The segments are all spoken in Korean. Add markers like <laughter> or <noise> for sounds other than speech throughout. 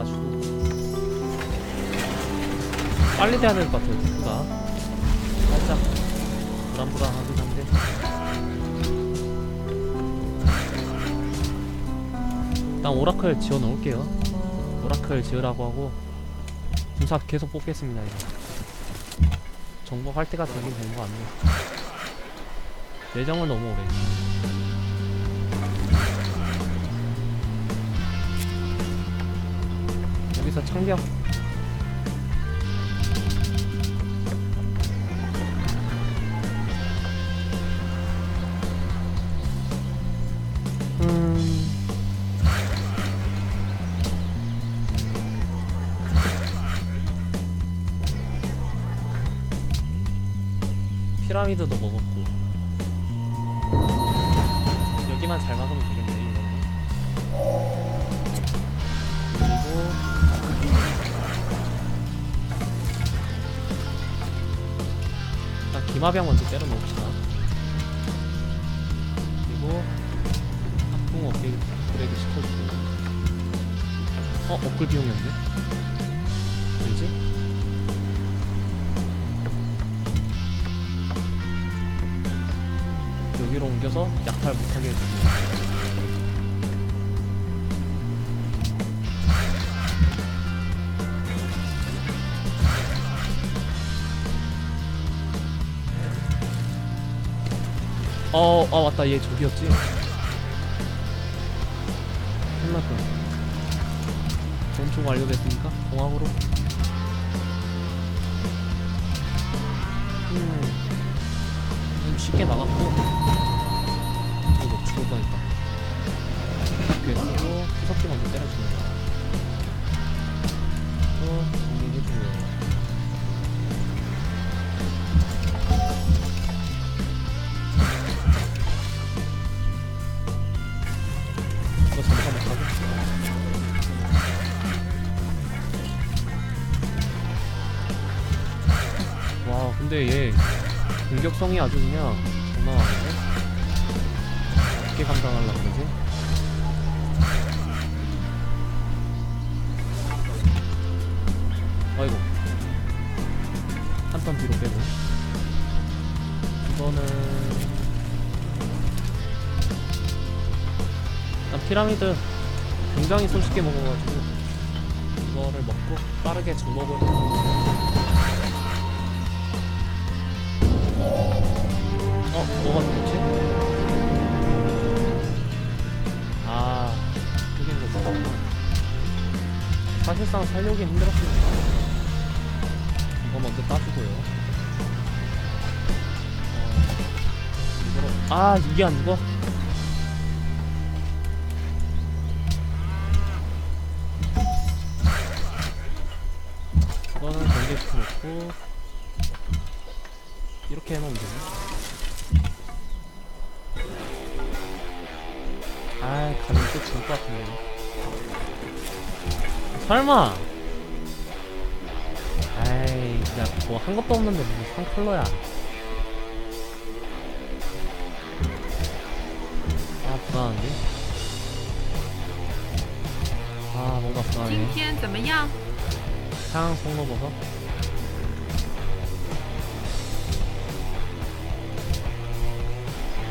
많아가지고. 빨리 돼야 될 것 같아요 투가. 살짝 불안불안하긴 한데. 일단 오라클 지어 놓을게요. 오라클 지으라고 하고 군사 계속 뽑겠습니다 이거 정복할 때가 되긴 된거 같네요? 예정을 너무 오래 여기서 창병 음... <laughs> 피라미드도 먹었고. 여기만 잘 막으면 되겠네 기마병 먼저 때려 놓읍시다 그리고 합동 업그레이드 시켜주고 어? 업글 비용이었네? 왜지? 여기로 옮겨서 약탈 못하게 해주고 어, 아 맞다. 얘 저기였지? 끝났다. 전총 완료됐습니까? 공항으로? 음, 좀 쉽게 나갔고. 이거 죽을 뻔했다. 그래서 후석기 먼저 때려주는 거야. 또 정리해주고요 공격성이 아주 그냥 아니네. 어떻게 감당하려고 그러지? 아이고. 한 턴 뒤로 빼고. 이거는 일단 피라미드 굉장히 손쉽게 먹어가지고 이거를 먹고 빠르게 정복을 어? 뭐가 좋지? 아거 먹었구나 사실상 살려긴 힘들었습니다 이거 먼저 따주고요 어, 이거로 아 이게 안 죽어? 이거는 전개시켜 놓고 설마 아이 진짜 뭐 한 것도 없는데 무슨 상컬러야 아 불안한데 아 뭔가 今 불안해 天怎么样？ 상황 송로버섯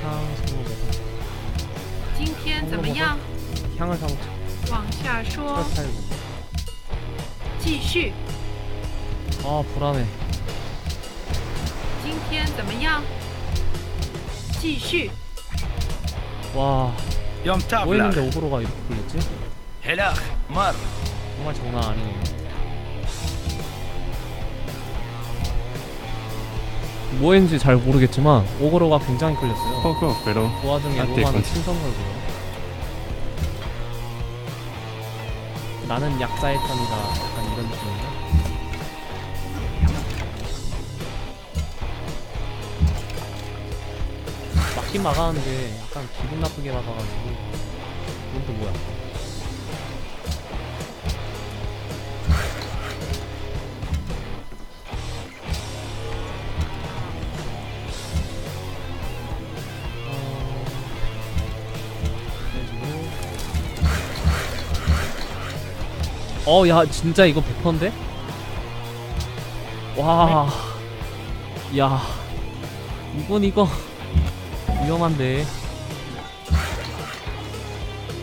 상황 송로버섯 今天怎么样？ 향을 사고 往下说， 철 살고 继续。 아 불안해 今天怎么样？继续。 와 يوم 뭐 했는데 تابلغ 오브로가 이렇게 풀렸지? هلاخ مر 정말 장난 아니네 뭐 했는지 잘 모르겠지만 오그로가 굉장히 끌렸어요 Poco, pero 그 와중에 한테 로마는 건- 친선 걸고요 나는 약자의 편이다 이런 느낌인가? 막긴 막았는데 약간 기분 나쁘게 막아가지고 이건 또 뭐야 어... 야, 진짜 이거 100%인데? 와. 야. 이건 이거 위험한데.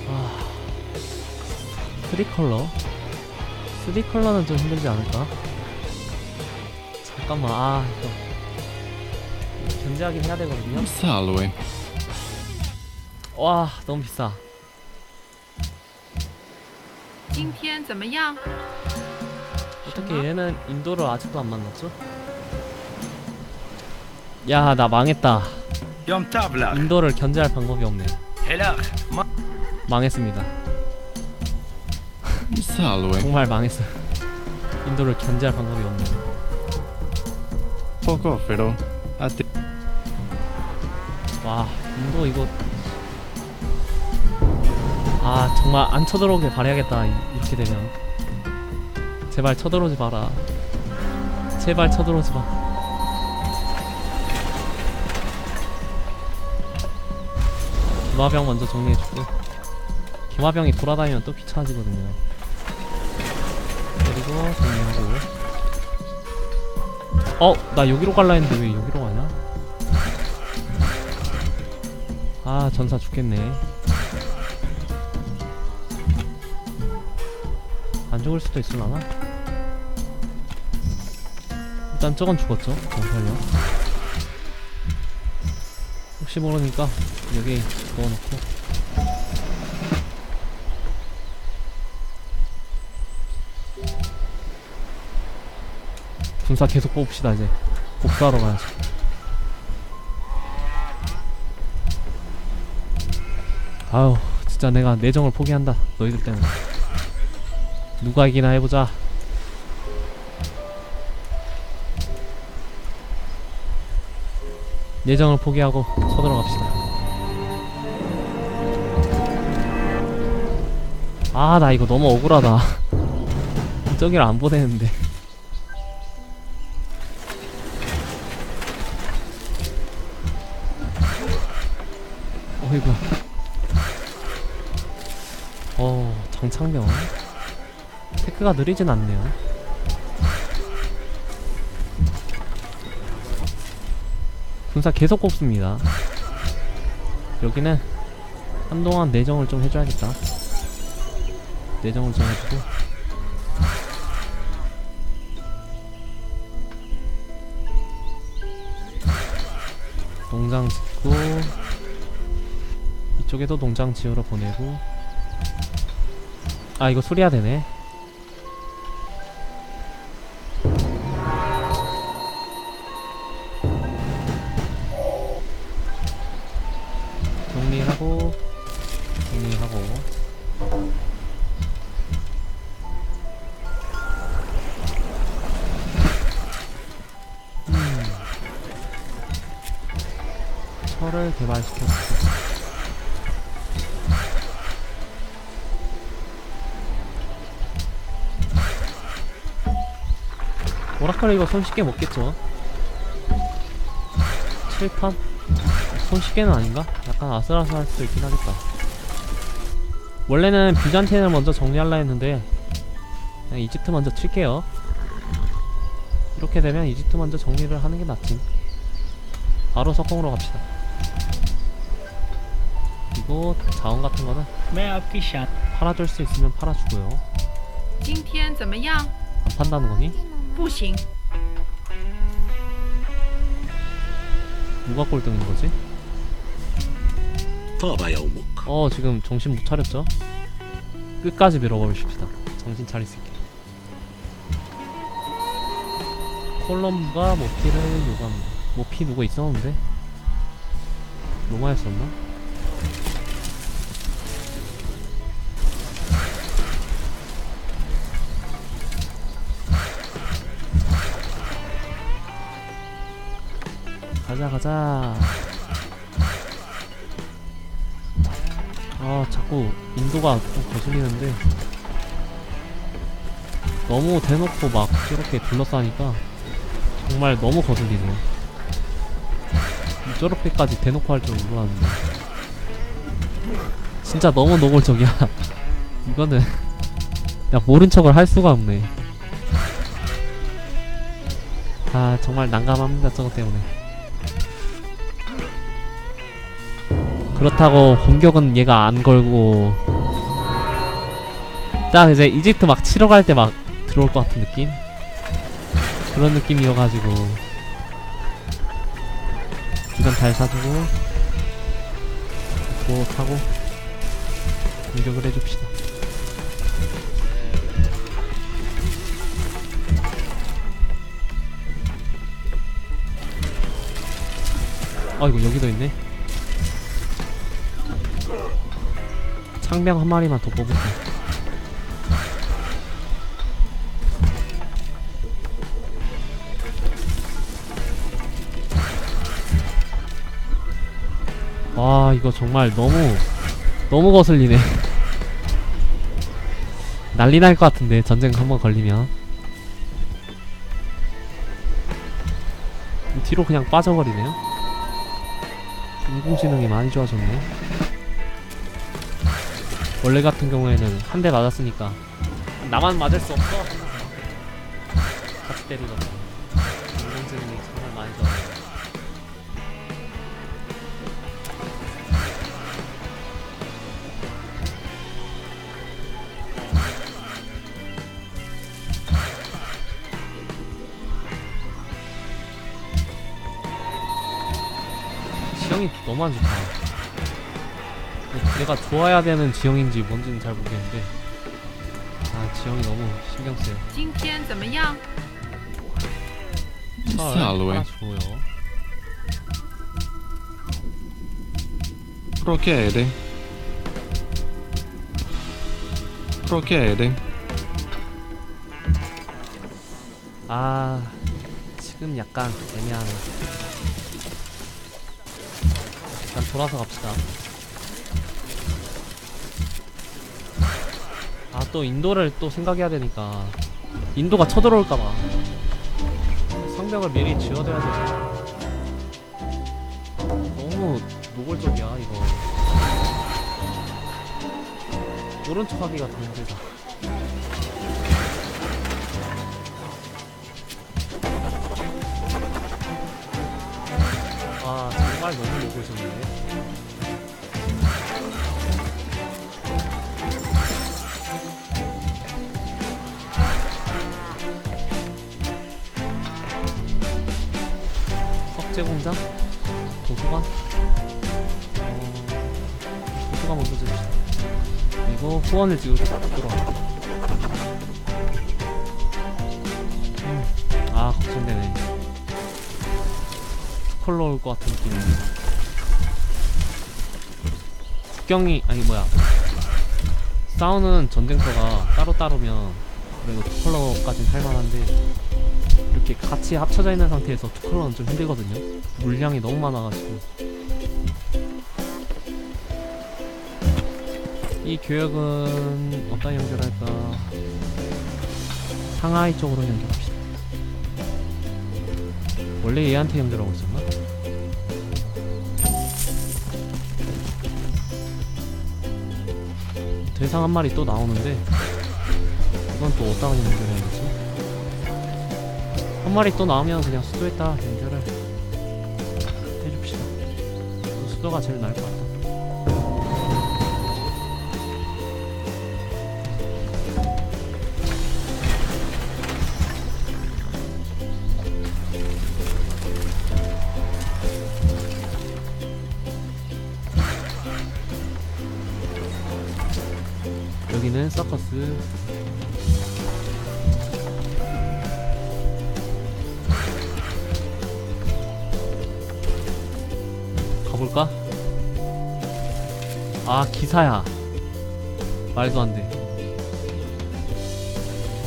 아. 3컬러? 3컬러는 좀 힘들지 않을까? 잠깐만, 아, 이거. 견제하긴 해야 되거든요. Salve. 와, 너무 비싸. 今天怎么样？ 어떻게 얘는 인도를 아직도 안 만났죠? 야, 나 망했다. يوم تابلغ 인도를 견제할 방법이 없네. هلاخ مر 망했습니다. Salve. 정말 망했어. 인도를 견제할 방법이 없네. Poco però. A te. 와, 인도 이거 아 정말 안 쳐들어오게 바래야겠다 이- 이렇게 되면 제발 쳐들어오지 마라. 제발 쳐들어오지 마. 김화병 먼저 정리해주고 김화병이 돌아다니면 또 귀찮아지거든요. 그리고 정리하고 어? 나 여기로 갈라 했는데 왜 여기로 가냐? 아 전사 죽겠네 안 죽을 수도 있을라나? 일단 저건 죽었죠 전설요. 혹시 모르니까 여기 넣어놓고. 군사 계속 뽑읍시다 이제. 복수하러 가야지. 아유 진짜 내가 내정을 포기한다 너희들 때문에 누가 이기나 해보자. 내정을 포기하고 서들어갑시다. 아 나 이거 너무 억울하다. <laughs> 저기를 안 보내는데. 어이구. 어 장창병 테크가 느리진 않네요. 군사 계속 뽑습니다. 여기는 한동안 내정을 좀 해줘야겠다. 내정을 좀 해주고. 농장 짓고 이쪽에도 농장 지으러 보내고. 아 이거 수리해야 되네 하고 정리하고 음. 철을 개발시켰고 오라클 이거 손쉽게 먹겠죠? 7판? 손쉽게는 아닌가? 약간 아슬아슬할 수도 있긴 하겠다. 원래는 비잔틴을 먼저 정리할라 했는데 그냥 이집트 먼저 칠게요. 이렇게 되면 이집트 먼저 정리를 하는 게 낫지. 바로 석공으로 갑시다. 그리고 자원 같은 거는 팔아줄 수 있으면 팔아주고요. 안 판다는 거니? 不行 누가 꼴등인 거지? 더바여옥 어 지금 정신 못 차렸죠? 끝까지 밀어버리십시다 정신 차릴 수 있게 콜럼과 모피를 요감합니다 모피 누구 있었는데? 로마였었나? 가자 가자 아 자꾸 인도가 좀 거슬리는데. 너무 대놓고 막 저렇게 둘러싸니까 정말 너무 거슬리네요. <laughs> 저렇게까지 대놓고 할 줄 몰랐는데. 진짜 너무 노골적이야. <laughs> 이거는 <laughs> 야 모른 척을 할 수가 없네. 아 정말 난감합니다 저것 때문에 그렇다고 공격은 얘가 안 걸고 딱 이제 이집트 막 치러 갈 때 막 들어올 것 같은 느낌? 그런 느낌이어가지고 기간 잘 사주고 뭐 타고 공격을 해줍시다 아이고 여기도 있네 창병 한 마리만 더 뽑을게 와 이거 정말 너무 너무 거슬리네. <laughs> 난리 날 것 같은데 전쟁 한번 걸리면. 뒤로 그냥 빠져버리네요. 인공지능이 많이 좋아졌네 원래 같은 경우에는 한 대 맞았으니까. 나만 맞을 수 없어. 같이 때리던 인공지능이 정말 많이 좋아졌네 지형이 너무 안 좋다. 내가 좋아야 되는 지형인지 뭔지는 잘 모르겠는데, 아 지형이 너무 신경 쓰여. 今天怎么样？ 철 Hallowen. 하나 줘요. Procede. Procede. 아 지금 약간 애매하네. 일단 돌아서 갑시다. 아 또 인도를 또 생각해야 되니까 인도가 쳐들어올까봐 성벽을 미리 지어둬야 돼. 너무 노골적이야 이거. 오른쪽 하기가 더 힘들다. 아 정말 너무 노골적이네. 석재공장? 도서관? 어... 도서관 먼저 줍시다. 이거 후원을 지금 들어와 음, 아 걱정되네. 스컬러 올 것 같은 느낌이네. 국경이 아니 뭐야. 싸우는 전쟁터가 따로따로면 그래도 투컬러까진 할만한데 이렇게 같이 합쳐져 있는 상태에서 투컬러는 좀 힘들거든요 물량이 너무 많아가지고 이 교역은 어디다 연결할까 상하이 쪽으로 연결합시다 원래 얘한테 연결하고 있었나? 대상 한 마리 또 나오는데 이건 또 어디다가 연결해야 되지? 한 마리 또 나오면 그냥 수도에다 연결을 해줍시다. 수도가 제일 나을 것 같다 여기는 서커스 아 기사야. 말도 안돼.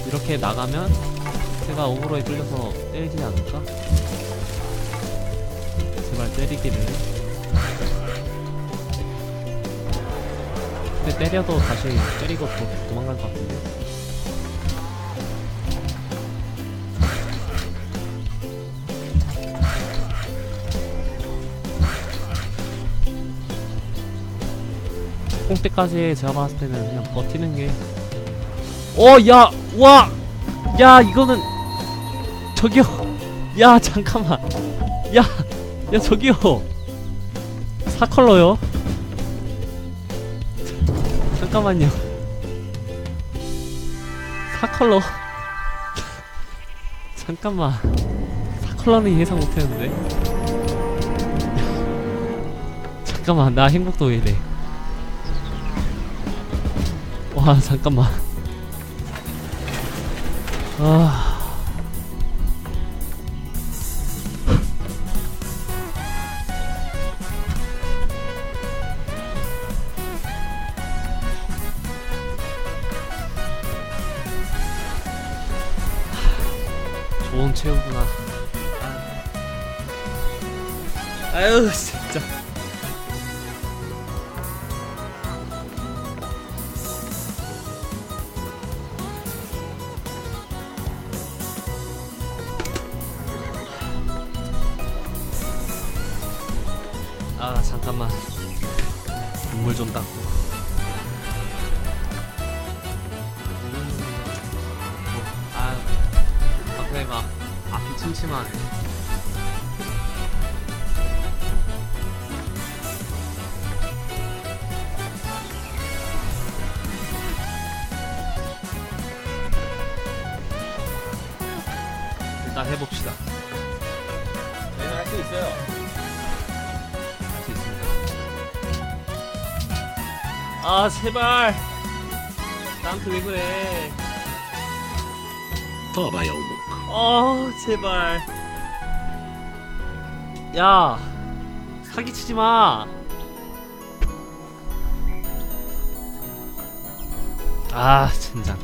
이렇게 나가면 제가 오버로에 끌려서 때리지 않을까? 제발 때리기를. 근데 때려도 다시 때리고 도, 도망갈 것 같은데 뽕 때까지 제가 봤을 때는 그냥 버티는 게 어, 야, 와, 야, 이거는 저기요. <laughs> 야, 잠깐만. 야, 야, 저기요. 사컬러요. <laughs> 잠깐만요. 사컬러. <laughs> 잠깐만. 사컬러는 예상 못했는데. 잠깐만, 나 행복도 왜 이래. 와, 잠깐만. 아. 좋은 체육구나. 아유, 진짜. 때문에 막 아, 앞이 침침하네. 일단 해봅시다. 저희는 할 수 있어요. 할 수 있습니다. 아 제발 나한테 왜 그래? 봐봐요. 뭐. 어 제발. 야 사기치지 마. 아 진짜.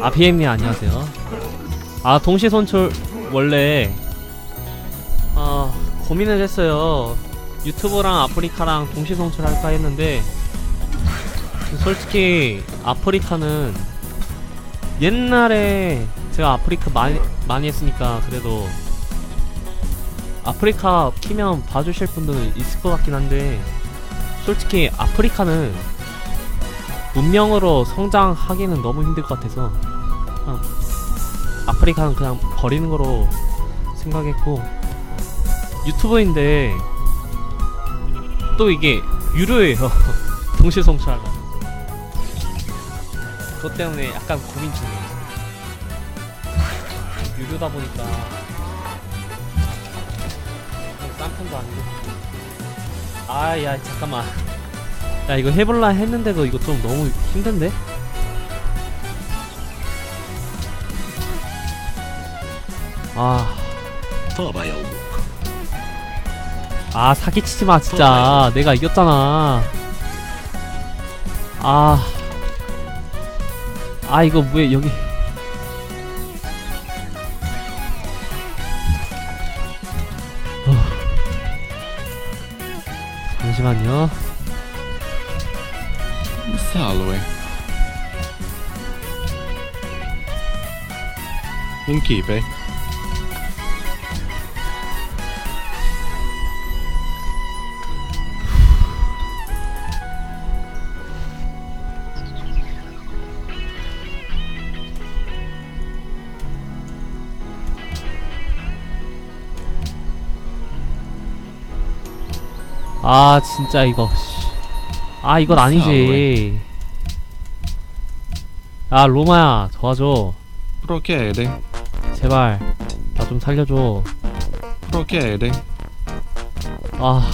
아 BM님 안녕하세요. 아 동시 손출 원래 아 고민을 했어요. 유튜브랑 아프리카랑 동시 송출할까 했는데 솔직히 아프리카는 옛날에 제가 아프리카 많이 많이 했으니까 그래도 아프리카 키면 봐주실 분들은 있을 것 같긴 한데 솔직히 아프리카는 문명으로 성장하기는 너무 힘들 것 같아서 그냥 아프리카는 그냥 버리는 거로 생각했고 유튜브인데 또 이게 유료예요. <laughs> 동시 송출하려면 그것 때문에 약간 고민 중이에요 유료다 보니까 싼 편도 아니고 아야 잠깐만. 야 이거 해볼라 했는데도 이거 좀 너무 힘든데? 아아 사기치지마 진짜. 내가 이겼잖아 아아. 아, 이거 왜 여기 잠시만요 Salve. In keep, 아 진짜 이거 씨. 아 이건 아니지 아 로마야 도와줘 Procede. 제발 나 좀 살려줘 Procede. 아,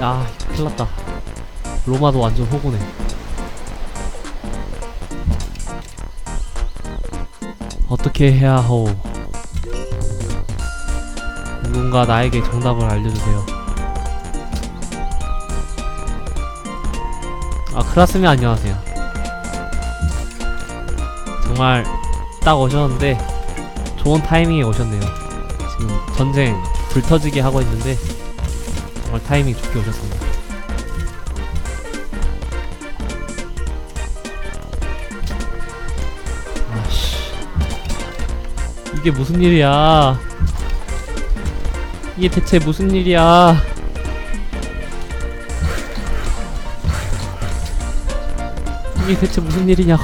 야, 큰일 났다. 로마도 완전 호구네. 어떻게 해야 하오? 누군가 나에게 정답을 알려주세요. 아, 크라스미 안녕하세요. 정말 딱 오셨는데 좋은 타이밍에 오셨네요. 지금 전쟁 불터지게 하고 있는데 정말 타이밍 좋게 오셨습니다. 이게 무슨 일이야? 이게 대체 무슨 일이야? 대체 무슨 일이냐